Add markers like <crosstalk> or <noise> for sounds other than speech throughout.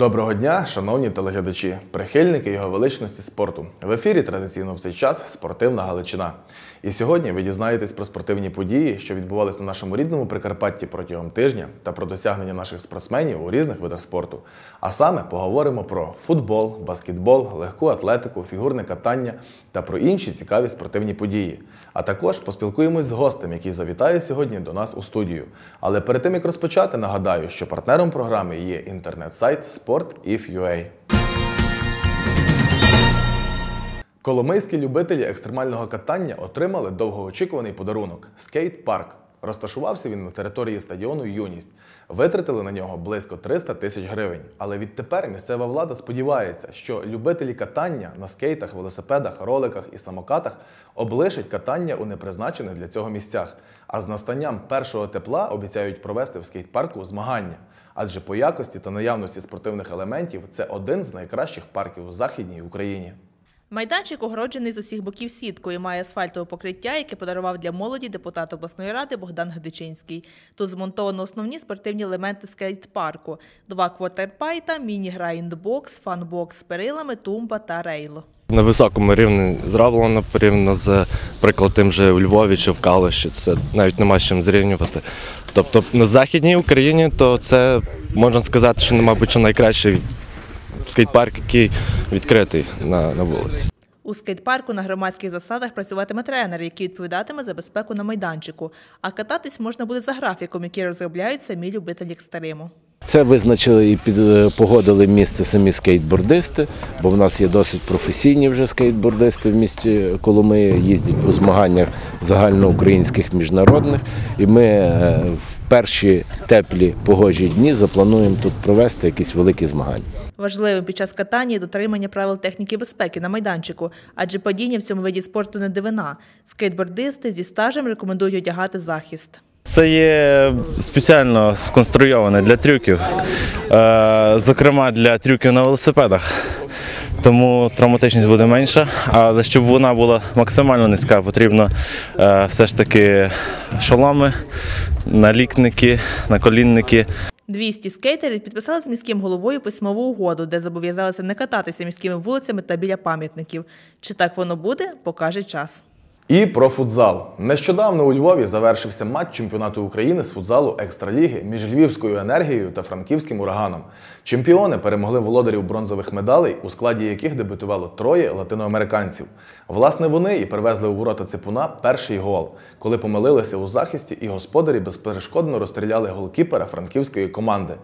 Доброго дня, шановні телеглядачі, прихильники його величності спорту. В ефірі традиційно в цей час спортивна Галичина. І сьогодні ви дізнаєтесь про спортивні події, що відбувалися на нашому рідному Прикарпатті протягом тижня та про досягнення наших спортсменів у різних видах спорту. А саме поговоримо про футбол, баскетбол, легку атлетику, фігурне катання та про інші цікаві спортивні події. А також поспілкуємось з гостем, який завітає сьогодні до нас у студію. Але перед тим як розпочати, нагадаю, що партнером програми є інтернет-сайт Sport.if.ua. Коломийські любителі екстремального катання отримали довгоочікуваний подарунок скейт-парк. Розташувався він на території стадіону Юність. Витратили на нього близько 300 тисяч гривень. Але відтепер місцева влада сподівається, що любителі катання на скейтах, велосипедах, роликах і самокатах облишать катання у непризначених для цього місцях. А з настанням першого тепла обіцяють провести в скейт-парку змагання. Адже по якості та наявності спортивних елементів це один з найкращих парків у Західній Україні. Майданчик огороджений з усіх боків сіткою, має асфальтове покриття, яке подарував для молоді депутат обласної ради Богдан Гдичинський. Тут змонтовано основні спортивні елементи скейт-парку: два квотерпайта, міні-грайндбокс, фанбокс з перилами, тумба та рейло. На високому рівні зроблено порівняно з приклад тим же у Львові чи в Калуші. Це навіть нема з чим зрівнювати. Тобто на Західній Україні то це можна сказати, що мабуть найкращий скейт-парк, який відкритий на, на вулиці. У скейт-парку на громадських засадах працюватиме тренер, який відповідатиме за безпеку на майданчику. А кататись можна буде за графіком, який розробляють самі любителі екстриму. Це визначили і під, е, погодили місце самі скейтбордисти, бо в нас є досить професійні вже скейтбордисти в місті Коломиї, їздять по змаганнях загальноукраїнських міжнародних. І ми е, в перші теплі погожі дні заплануємо тут провести якісь великі змагання. Важливим під час катання є дотримання правил техніки безпеки на майданчику, адже падіння в цьому виді спорту не дивина. Скейтбордисти зі стажем рекомендують одягати захист. Це є спеціально сконструйоване для трюків, е, зокрема для трюків на велосипедах. Тому травматичність буде менша, але щоб вона була максимально низька, потрібно е, все ж таки шоломи, налікники, наколінники. 200 скейтерів підписали з міським головою письмову угоду, де зобов'язалися не кататися міськими вулицями та біля пам'ятників. Чи так воно буде, покаже час. І про футзал. Нещодавно у Львові завершився матч чемпіонату України з футзалу Екстраліги між Львівською енергією та франківським ураганом. Чемпіони перемогли володарів бронзових медалей, у складі яких дебютувало троє латиноамериканців. Власне, вони і привезли у ворота ципуна перший гол, коли помилилися у захисті, і господарі безперешкодно розстріляли голкіпера франківської команди.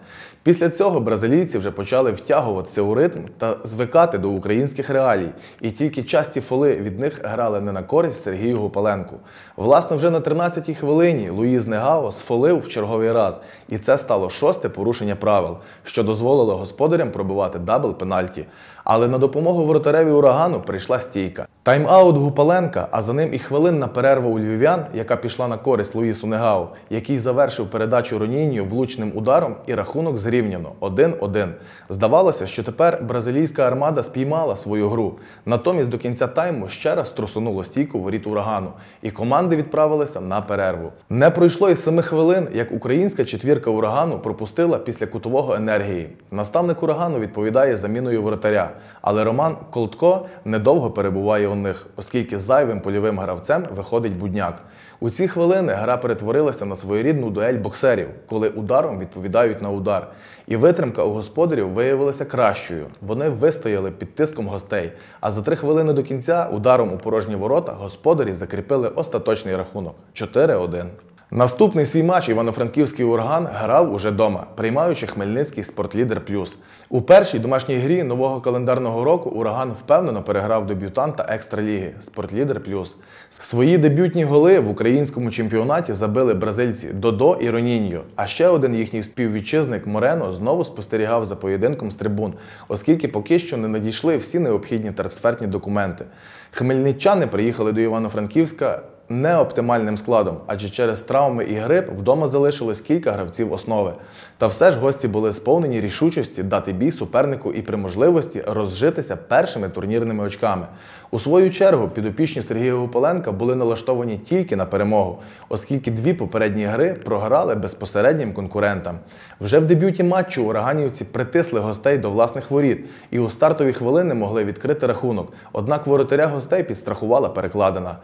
Після цього бразилійці вже почали втягуватися у ритм та звикати до українських реалій, і тільки часті фоли від них грали не на користь Сергію Гупаленку. Власне, вже на 13-й хвилині Луїз Негао сфолив в черговий раз, і це стало шосте порушення правил, що дозволило господарям пробивати дабл пенальті. Але на допомогу воротареві урагану прийшла стійка. Тайм-аут Гупаленка, а за ним і хвилинна перерва у львів'ян, яка пішла на користь Луїсу Негау, який завершив передачу Ронінію влучним ударом і рахунок зрівняно 1-1. Здавалося, що тепер бразилійська армада спіймала свою гру. Натомість до кінця тайму ще раз трусонуло стійку воріт урагану, і команди відправилися на перерву. Не пройшло й семи хвилин, як українська четвірка урагану пропустила після кутового енергії. Наставник урагану відповідає заміною воротаря, але Роман Колтко недовго перебуває у них, оскільки зайвим польовим гравцем виходить будняк. У ці хвилини гра перетворилася на своєрідну дуель боксерів, коли ударом відповідають на удар. І витримка у господарів виявилася кращою. Вони вистояли під тиском гостей. А за три хвилини до кінця ударом у порожні ворота господарі закріпили остаточний рахунок 4-1. Наступний свій матч івано-франківський ураган грав уже дома, приймаючи Хмельницький спортлідер плюс. У першій домашній грі нового календарного року ураган впевнено переграв дебютанта екстраліги Спортлідер Плюс. Свої дебютні голи в українському чемпіонаті забили бразильці Додо і Роніньо. А ще один їхній співвітчизник Морено знову спостерігав за поєдинком з трибун, оскільки поки що не надійшли всі необхідні трансферні документи. Хмельничани приїхали до Івано-Франківська неоптимальним складом, адже через травми і грип вдома залишилось кілька гравців основи. Та все ж гості були сповнені рішучості дати бій супернику і при можливості розжитися першими турнірними очками. У свою чергу підопічні Сергія Гуполенка були налаштовані тільки на перемогу, оскільки дві попередні гри програли безпосереднім конкурентам. Вже в дебюті матчу ураганівці притисли гостей до власних воріт і у стартові хвилини могли відкрити рахунок. Однак воротаря гостей підстрахувала перекладина.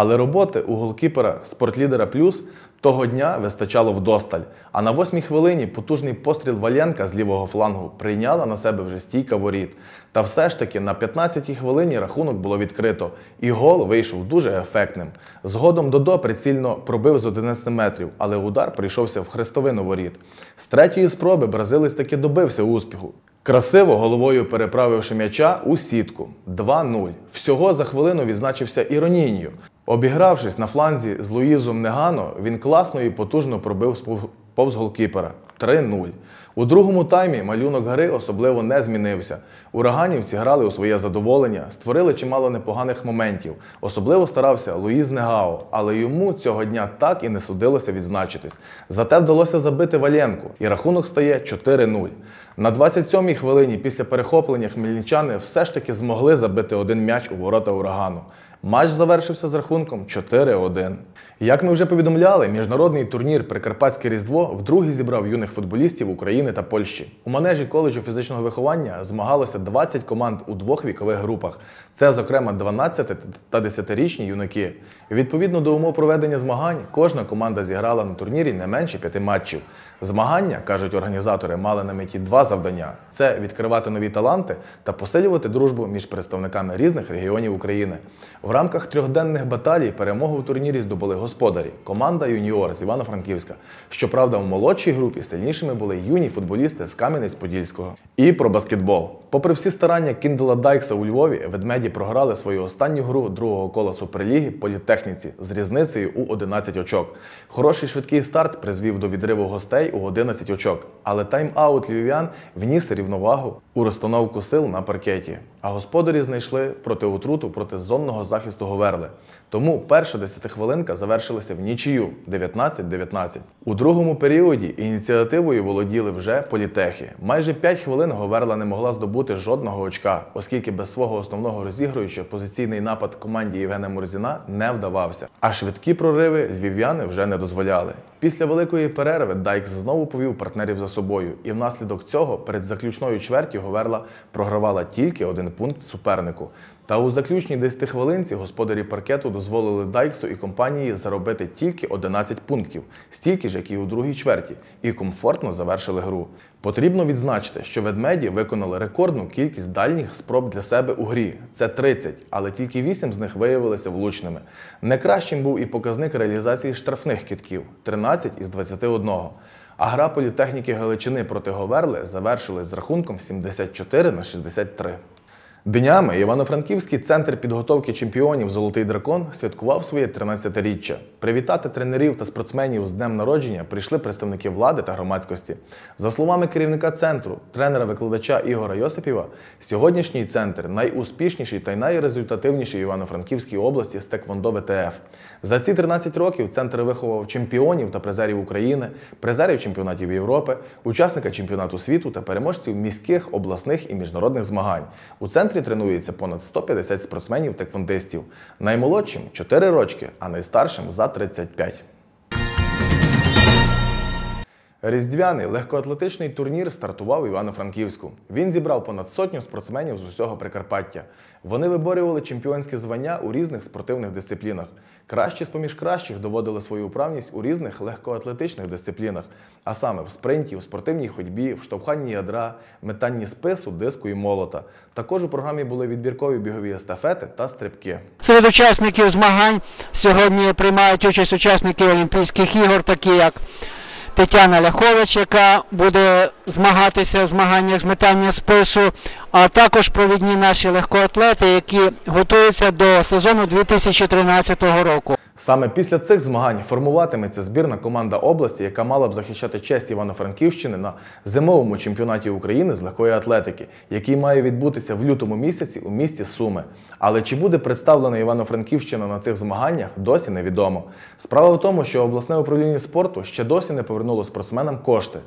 Але роботи у голкіпера спортлідера плюс того дня вистачало вдосталь. А на восьмій хвилині потужний постріл Валенка з лівого флангу прийняла на себе вже стійка воріт. Та все ж таки на 15-й хвилині рахунок було відкрито, і гол вийшов дуже ефектним. Згодом Додо прицільно пробив з 11 метрів, але удар прийшовся в хрестовину воріт. З третьої спроби бразилець таки добився успіху. Красиво головою переправивши м'яча у сітку 2-0. Всього за хвилину відзначився іронінію. Обігравшись на фланзі з Луїзом Негано, він класно і потужно пробив повз голкіпера 3-0. У другому таймі малюнок гри особливо не змінився. Ураганівці грали у своє задоволення, створили чимало непоганих моментів. Особливо старався Луїз Негао, але йому цього дня так і не судилося відзначитись. Зате вдалося забити Валенку, і рахунок стає 4-0. На 27-й хвилині після перехоплення хмельничани все ж таки змогли забити один м'яч у ворота урагану. Матч завершився з рахунком 4-1. Як ми вже повідомляли, міжнародний турнір Прикарпатське Різдво вдруге зібрав юних футболістів України та Польщі. У манежі коледжу фізичного виховання змагалося 20 команд у двох вікових групах. Це, зокрема, 12 та 10-річні юнаки. Відповідно до умов проведення змагань, кожна команда зіграла на турнірі не менше п'яти матчів. Змагання, кажуть організатори, мали на меті два завдання: це відкривати нові таланти та посилювати дружбу між представниками різних регіонів України. В рамках трьохденних баталій перемогу в турнірі здобули господарі, команда юніор з Івано-Франківська. Щоправда, в молодшій групі сильнішими були юні футболісти з Кам'янець-Подільського. І про баскетбол. Попри всі старання Кіндела Дайкса у Львові, ведмеді програли свою останню гру другого кола Суперліги політехніці з різницею у 11 очок. Хороший швидкий старт призвів до відриву гостей у 11 очок, але тайм-аут львів'ян вніс рівновагу у розстановку сил на паркеті. А господарі знайшли протиотруту проти зонного захисту Говерли. Тому перша десятихвилинка завершилася в нічию 19-19. У другому періоді ініціативою володіли вже політехи. Майже 5 хвилин Говерла не могла здобути жодного очка, оскільки без свого основного розігруюча позиційний напад команді Євгена Мурзіна не вдавався. А швидкі прориви львів'яни вже не дозволяли. Після великої перерви Дайкс знову повів партнерів за собою, і внаслідок цього перед заключною чвертю Говерла програвала тільки один пункт супернику. Та у заключній 10 хвилинці господарі паркету дозволили Дайксу і компанії заробити тільки 11 пунктів, стільки ж, як і у другій чверті, і комфортно завершили гру. Потрібно відзначити, що ведмеді виконали рекордну кількість дальніх спроб для себе у грі це 30, але тільки 8 з них виявилися влучними. Не кращим був і показник реалізації штрафних кітків 13 із 21. А гра політехніки Галичини проти Говерли завершилась з рахунком 74 на 63. Днями Івано-Франківський центр підготовки чемпіонів Золотий дракон святкував своє 13-річчя. Привітати тренерів та спортсменів з днем народження прийшли представники влади та громадськості. За словами керівника центру, тренера-викладача Ігора Йосипіва, сьогоднішній центр найуспішніший та найрезультативніший в Івано-Франківській області з Теквондо ВТФ. За ці 13 років центр виховав чемпіонів та призерів України, призерів чемпіонатів Європи, учасника чемпіонату світу та переможців міських, обласних і міжнародних змагань. У центрі тренується понад 150 спортсменів-теквондистів. Наймолодшим 4 рочки, а найстаршим за 35. Різдвяний легкоатлетичний турнір стартував у Івано-Франківську. Він зібрав понад сотню спортсменів з усього Прикарпаття. Вони виборювали чемпіонські звання у різних спортивних дисциплінах. Кращі з поміж кращих доводили свою управність у різних легкоатлетичних дисциплінах, а саме в спринті, в спортивній ходьбі, в штовханні ядра, метанні спису, диску і молота. Також у програмі були відбіркові бігові естафети та стрибки. Серед учасників змагань сьогодні приймають участь учасники Олімпійських ігор, такі як Тетяна Ляхович, яка буде змагатися в змаганнях з метання спису, а також провідні наші легкоатлети, які готуються до сезону 2013 року. Саме після цих змагань формуватиметься збірна команда області, яка мала б захищати честь Івано-Франківщини на зимовому чемпіонаті України з легкої атлетики, який має відбутися в лютому місяці у місті Суми. Але чи буде представлена Івано-Франківщина на цих змаганнях, досі невідомо. Справа в тому, що обласне управління спорту ще досі не повернуло спортсменам кошти.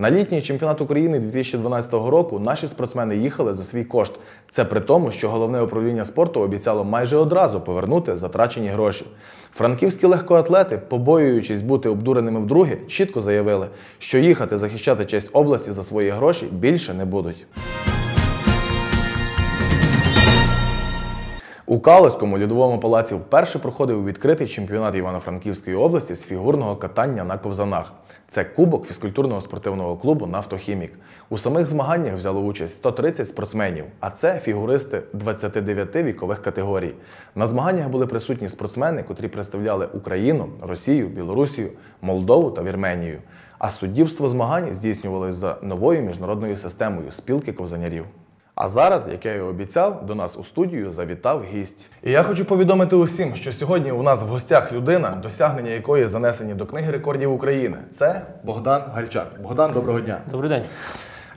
На літній чемпіонат України 2012 року наші спортсмени їхали за свій кошт. Це при тому, що головне управління спорту обіцяло майже одразу повернути затрачені гроші. Франківські легкоатлети, побоюючись бути обдуреними вдруге, чітко заявили, що їхати захищати честь області за свої гроші більше не будуть. У Калицькому льодовому палаці вперше проходив відкритий чемпіонат Івано-Франківської області з фігурного катання на ковзанах. Це кубок фізкультурного спортивного клубу Нафтохімік. У самих змаганнях взяло участь 130 спортсменів, а це фігуристи 29 вікових категорій. На змаганнях були присутні спортсмени, котрі представляли Україну, Росію, Білорусію, Молдову та Вірменію. А суддівство змагань здійснювалось за новою міжнародною системою спілки ковзанярів. А зараз, як я і обіцяв, до нас у студію завітав гість. І я хочу повідомити усім, що сьогодні у нас в гостях людина, досягнення якої занесені до книги рекордів України. Це Богдан Гальчак. Богдан, доброго дня. Добрий день.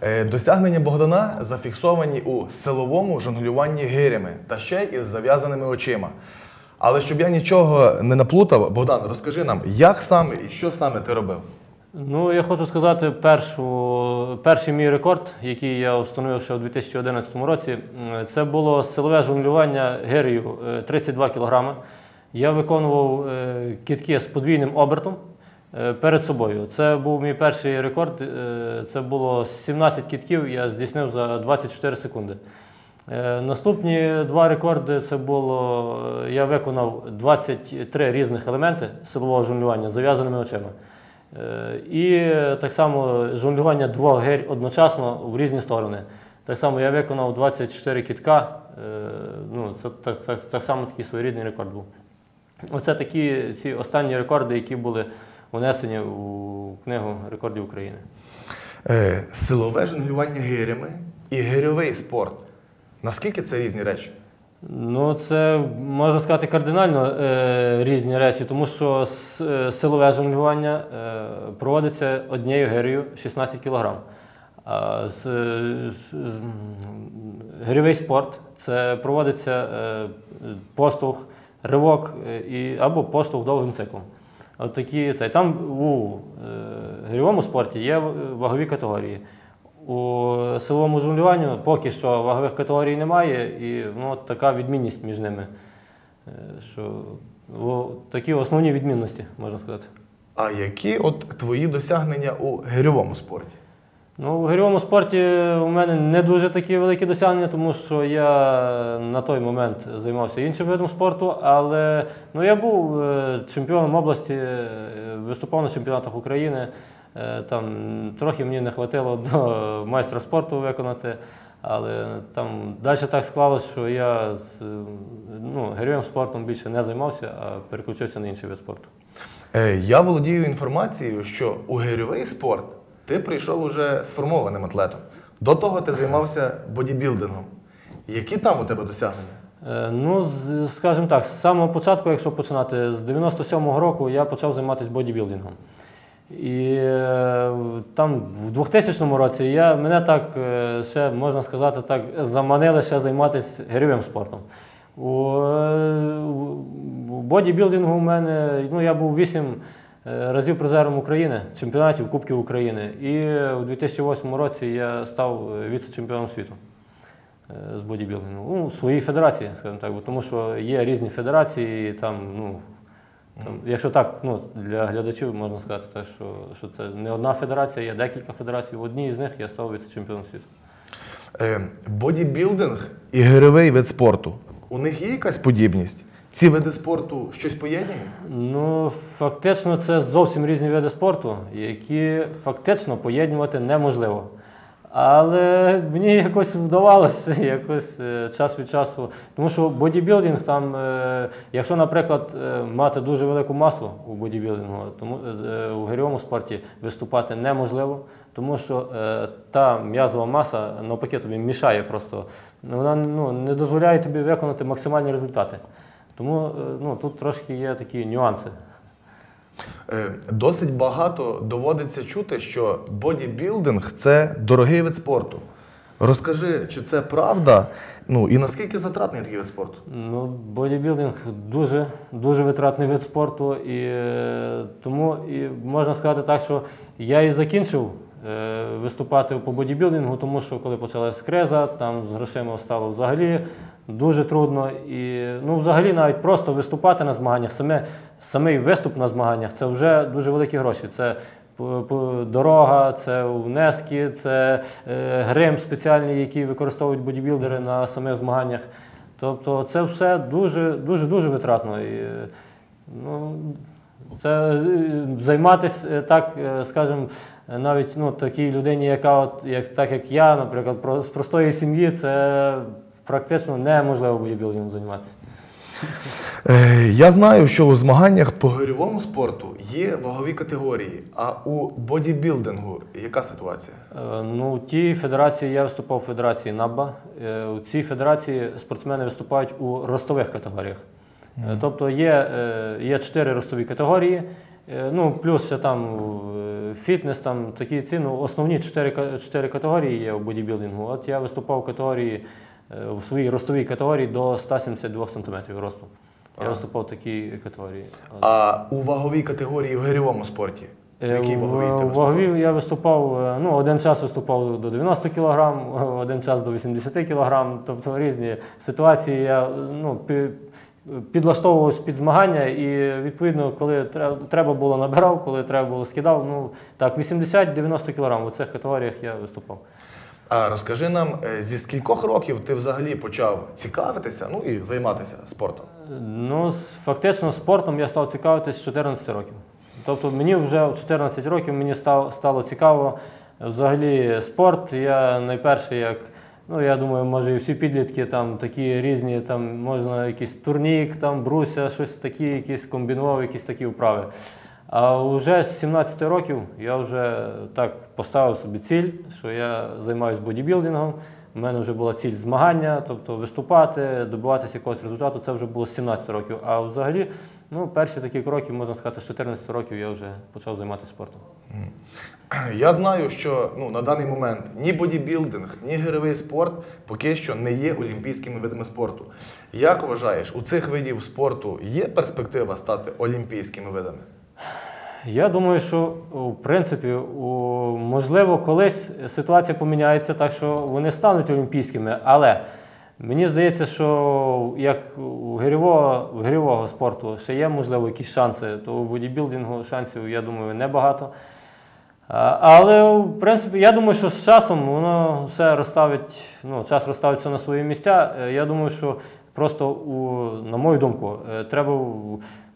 Е, Досягнення Богдана зафіксовані у силовому жонглюванні гирями та ще й із зав'язаними очима. Але щоб я нічого не наплутав, Богдан, розкажи нам, як саме і що саме ти робив? Ну, я хочу сказати, першу, перший мій рекорд, який я встановив ще у 2011 році, це було силове жонглювання гирею е, 32 кг. Я виконував е, кітки з подвійним обертом е, перед собою. Це був мій перший рекорд. е, Це було 17 кітків, я здійснив за 24 секунди. Е, Наступні два рекорди це було. е, Я виконав 23 різних елементи силового жонглювання з зав'язаними очима. Е, І так само жонглювання двох гирь одночасно в різні сторони. Так само я виконав 24 кітка. е, Ну, це так, так, так само такий своєрідний рекорд був. Оце такі ці останні рекорди, які були внесені у книгу рекордів України. Е, Силове жонглювання гирями і гирьовий спорт. Наскільки це різні речі? Ну, це можна сказати кардинально е, різні речі, тому що е, силове жонглювання е, проводиться однією гирею 16 кг. А з, з, гирьовий спорт це проводиться е, поштовх, ривок е, і, або поштовх довгим циклом. От такі, це. Там у е, гирьовому спорті є вагові категорії. У силовому жонглюванню поки що вагових категорій немає, і ну, така відмінність між ними. Е, Що, такі основні відмінності, можна сказати. А які от твої досягнення у гирьовому спорті? Ну, у гирьовому спорті у мене не дуже такі великі досягнення, тому що я на той момент займався іншим видом спорту, але ну, я був е, чемпіоном області, е, виступав на чемпіонатах України. Е, Там трохи мені не вистачило до майстра спорту виконати, але там далі так склалося, що я з ну, гирьовим спортом більше не займався, а переключився на інший вид спорту. Е, Я володію інформацією, що у гирьовий спорт ти прийшов уже сформованим атлетом. До того ти займався бодібілдингом. Які там у тебе досягнення? Е, Ну, скажімо так, з самого початку, якщо починати, з 97-го року я почав займатися бодібілдингом. І е, там в 2000 році я, мене так е, ще, можна сказати, так, заманили ще займатися гирьовим спортом. У, е, у бодібілдингу у мене, ну, я був 8 разів призером України, чемпіонатів Кубків України. І у 2008 році я став віце-чемпіоном світу з бодібілдингу. Ну, у своїй федерації, скажімо так, бо тому що є різні федерації, і там, ну, там, якщо так, ну, для глядачів можна сказати, так, що, що це не одна федерація, є декілька федерацій. В одній з них я став віце-чемпіоном світу. Е, Бодібілдинг і гирьовий вид спорту. У них є якась подібність? Ці види спорту щось поєднує? Ну, фактично, це зовсім різні види спорту, які фактично поєднувати неможливо. Але мені якось вдавалося <laughs> якось е, час від часу. Тому що бодібілдинг там, е, якщо, наприклад, е, мати дуже велику масу у бодібілдингу, тому у гирьовому спорті виступати неможливо, тому що та м'язова маса навпаки тобі мішає просто. Вона ну, не дозволяє тобі виконати максимальні результати. Тому ну, тут трошки є такі нюанси. Е, Досить багато доводиться чути, що бодібілдинг це дорогий вид спорту. Розкажи, чи це правда? Ну і наскільки затратний такий вид спорту? Ну, бодібілдинг дуже, дуже витратний вид спорту, і е, тому і можна сказати так, що я і закінчив е, виступати по бодібілдингу, тому що коли почалась криза, там з грошима стало взагалі дуже трудно. І ну, взагалі навіть просто виступати на змаганнях, саме, самий виступ на змаганнях це вже дуже великі гроші. Це дорога, це внески, це е, грим спеціальний, який використовують бодібілдери на самих змаганнях. Тобто це все дуже дуже дуже витратно. І, е, ну, це е, займатися е, так, скажімо, навіть ну, такій людині, яка от, як, так як я, наприклад, про- з простої сім'ї, це практично неможливо бодібілдингом займатися. Е, Я знаю, що у змаганнях по гирьовому спорту є вагові категорії, а у бодібілдингу яка ситуація? Е, Ну, у тій федерації я виступав у федерації НАБА. Е, У цій федерації спортсмени виступають у ростових категоріях. Е, Тобто є, є чотири ростові категорії, ну, плюс ще там фітнес, там такі ці, ну, основні чотири, категорії є у бодібілдингу. От я виступав в категорії, в своїй ростовій категорії до 172 см росту. Я виступав в такій категорії. А у ваговій категорії в гирьовому спорті? В Е, якій ваговій ти виступав? ваговій я виступав, е, ну, один час виступав до 90 кг, <laughs> один час до 80 кг, тобто різні ситуації. Я ну, підлаштовувався під змагання і відповідно, коли треба було набирав, коли треба було скидав. Ну так, 80-90 кг у цих категоріях я виступав. А розкажи нам, е, зі скількох років ти взагалі почав цікавитися, ну і займатися спортом? Ну, фактично, спортом я став цікавитись з 14 років. Тобто мені вже в 14 років мені став, стало цікаво взагалі спорт. Я найперше, як, ну я думаю, може і всі підлітки там такі різні, там можна якийсь турнік, там бруся, щось такі, якісь комбінував, якісь такі вправи. А вже з 17 років я вже так поставив собі ціль, що я займаюся бодібілдингом. У мене вже була ціль змагання, тобто виступати, добиватися якогось результату. Це вже було з 17 років. А взагалі, ну, перші такі кроки, можна сказати, з 14 років я вже почав займатися спортом. <clears throat> Я знаю, що ну, на даний момент ні бодібілдинг, ні гирьовий спорт поки що не є олімпійськими видами спорту. Як вважаєш, у цих видів спорту є перспектива стати олімпійськими видами? Я думаю, що в принципі, можливо, колись ситуація поміняється так, що вони стануть олімпійськими, але мені здається, що як у гирьового, гирьового спорту ще є, можливо, якісь шанси, то у бодібілдингу шансів, я думаю, небагато. Але, в принципі, я думаю, що з часом воно все розставить, ну, час розставить все на свої місця. Е, Я думаю, що просто, у, на мою думку, е, треба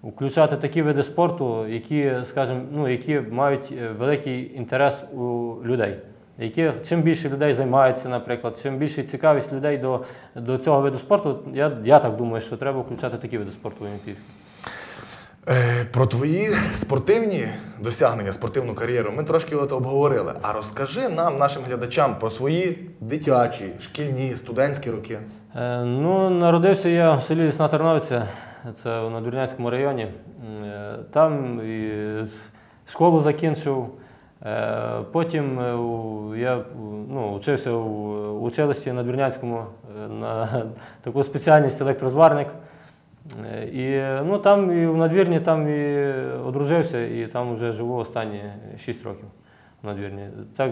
включати такі види спорту, які, скажімо, ну, які мають е, великий інтерес у людей. Які, чим більше людей займаються, наприклад, чим більше цікавість людей до, до цього виду спорту, я, я так думаю, що треба включати такі види спорту олімпійські. Е, Про твої спортивні досягнення, спортивну кар'єру ми трошки от обговорили. А розкажи нам, нашим глядачам, про свої дитячі, шкільні, студентські роки. Е, Ну, народився я в селі Лісна Терновиця, це в Надвірнянському районі. Е, Там школу закінчив. Е, Потім е, я ну, вчився в училищі Надвірнянському е, на <laughs> таку спеціальність електрозварник. І ну, там і в надвірні там і одружився, і там вже живу останні 6 років в надвірні. Так,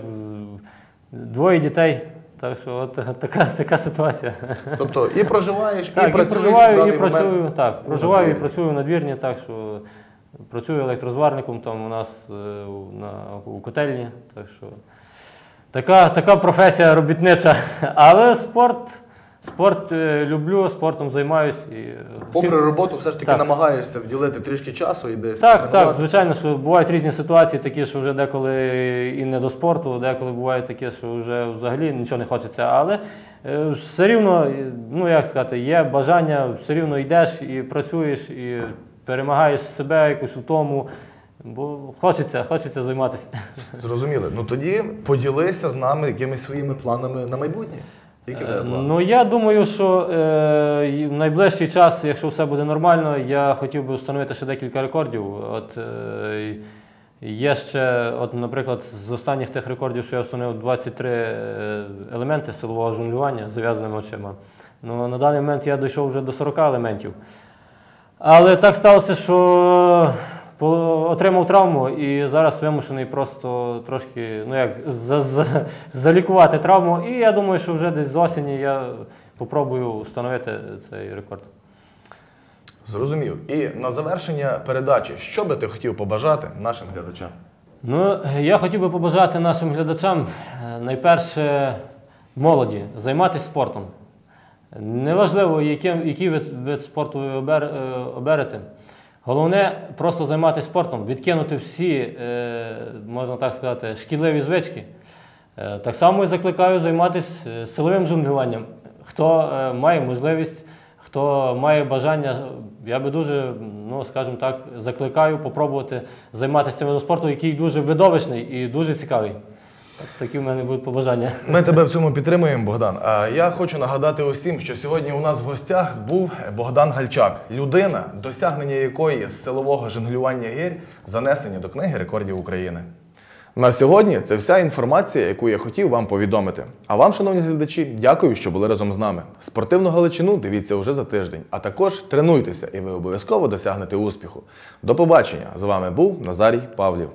двоє дітей. Так що от така, така ситуація. Тобто і проживаєш, Так, і працюєш. в проживаю, і працюю, момент так, проживаю і працюю на двірні, так що працюю електрозварником там у нас е, на, у котельні. Так що така, така професія робітнича. Але спорт, спорт е, люблю, спортом займаюсь. І, е, всім- Попри роботу, все ж таки Так. намагаєшся вділити трішки часу і десь. так, так, звичайно, що бувають різні ситуації, такі, що вже деколи і не до спорту, деколи буває таке, що вже взагалі нічого не хочеться. Але е, все рівно, е, ну як сказати, є бажання, все рівно йдеш і працюєш, і перемагаєш себе якусь у тому. Бо хочеться, хочеться займатися. Зрозуміли. Ну тоді поділися з нами якимись своїми планами на майбутнє. Які в плани? Ну я думаю, що е, в найближчий час, якщо все буде нормально, я хотів би встановити ще декілька рекордів. От е, є ще, от, наприклад, з останніх тих рекордів, що я встановив 23 е, елементи силового жонглювання з зав'язаними очима. Ну, на даний момент я дійшов вже до 40 елементів. Але так сталося, що отримав травму і зараз вимушений просто трошки ну як, за, за, залікувати травму. І я думаю, що вже десь з осені я попробую встановити цей рекорд. Зрозумів. І на завершення передачі, що би ти хотів побажати нашим глядачам? Ну, я хотів би побажати нашим глядачам е, найперше молоді займатися спортом. Неважливо, яким, який вид, вид спорту ви е, оберете. Головне просто займатися спортом, відкинути всі, е, можна так сказати, шкідливі звички. Е, Так само і закликаю займатися е, силовим жонглюванням. Хто має можливість, хто має бажання, я би дуже, ну скажімо так, закликаю попробувати займатися цим видом який дуже видовищний і дуже цікавий. Так, Такі в мене будуть побажання. Ми тебе в цьому підтримуємо, Богдан. Я хочу нагадати усім, що сьогодні у нас в гостях був Богдан Гальчак, людина, досягнення якої з силового жонглювання гір занесені до книги рекордів України. На сьогодні це вся інформація, яку я хотів вам повідомити. А вам, шановні глядачі, дякую, що були разом з нами. Спортивну Галичину дивіться уже за тиждень, а також тренуйтеся, і ви обов'язково досягнете успіху. До побачення! З вами був Назарій Павлів.